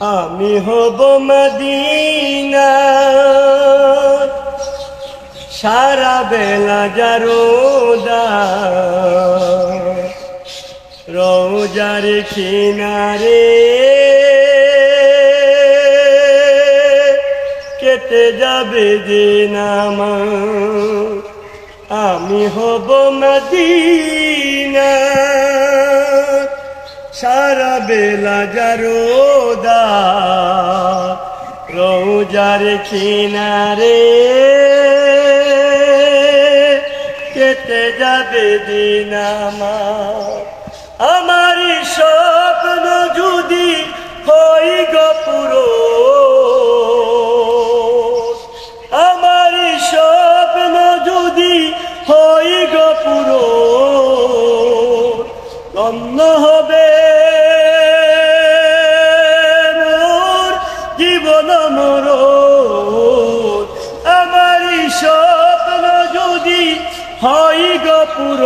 আমি হব মদিনা। সারা বেলা জারোদা। রোজার কিনারে কেটে যাবে দিন আমার আমি হব মদিনা। সারা বেলা জারোদা রোজার কিনারে কেটে যাবে দিন আমার। স্বপ্ন যদি হই গপুর আমার স্বপ্ন যদি হই গপুর ধন্য হবে হয় গপুর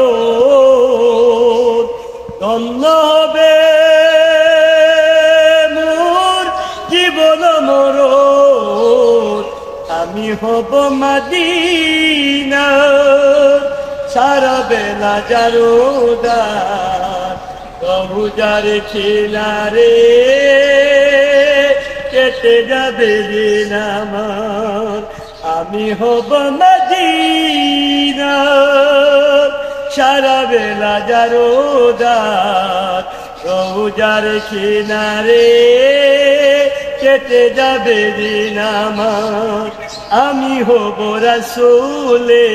ধন্য মোর জীবন মোর আমি হব মাদিনা, সারা বেলা জারোদার বহুজার খিলারে কেটে যাবে আমার। আমি হব মদিনা সারা বেলা জারোদার বহুজার কিনারে কেটে যাবে দিন আমি হব রাসুলে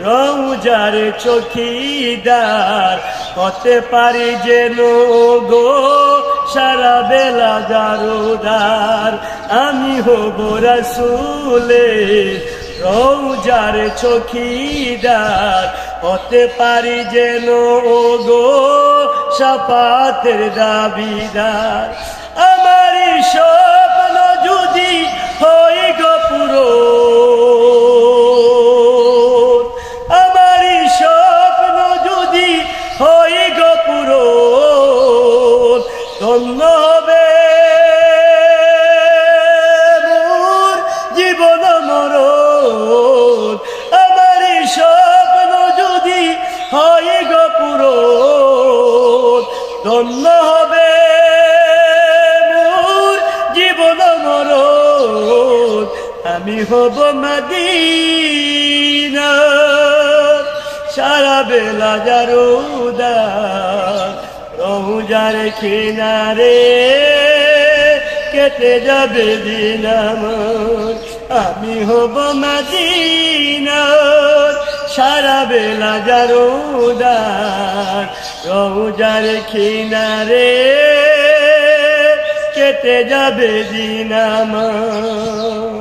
রৌজার চকিদার, হতে পারি যেন গো সারা বেলা দারোদার আমি হব রাসুলে রৌজার চকিদার হতে পারি যেন ও গো সাপাতের দাবিদার। আমার স্বপ্ন যদি হই গপুরো আমার স্বপ্ন যদি হই গপুর ধন্য হবে ধন্য হবে মোর জীবন মর আমি হব মদিনা। সারা বেলা জারুদার রহুজার কিনারে কেটে যাবে দিন আমি হব মদিনা। সারা বেলা জারুদার রৌজার কিনারে কেটে যাবে দিন আমার।